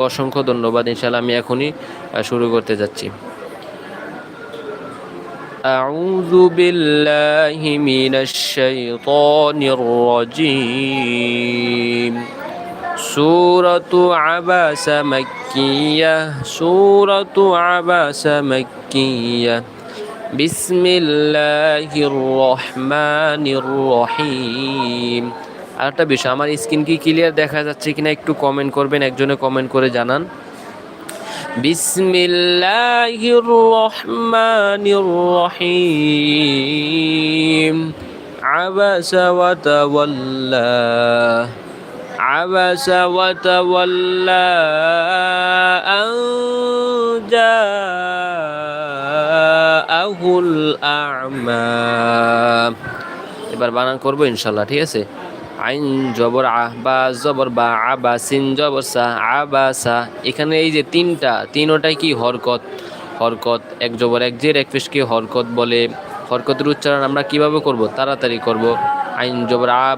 অসংখ্য ধন্যবাদ ইনশাআল্লাহ আমি এখনই আহ, শুরু করতে যাচ্ছি أعوذ بالله من الشيطان الرجيم سورة عبس مكية سورة عبس مكية بسم الله الرحمن الرحيم আরেকটা বিষয় আমার স্ক্রিন কি ক্লিয়ার দেখা যাচ্ছে কিনা একটু কমেন্ট করবেন একজনে কমেন্ট করে জানান بسم الله الرحمن الرحيم عبس وتولى عبس وتولى أن جاءه الأعمى এবার বানান করবো ইনশাল্লাহ ঠিক আছে আইন জবর আহ বা জবর বা আবা সিন জবর সা আবা সা, এখানে এই যে তিনটা, তিনোটাই কি হরকত? হরকত, এক জবর, এক জের, এক পেশকে হরকত বলে হরকতের উচ্চারণ আমরা কীভাবে করব? তাড়াতাড়ি করব। আইন জবর আ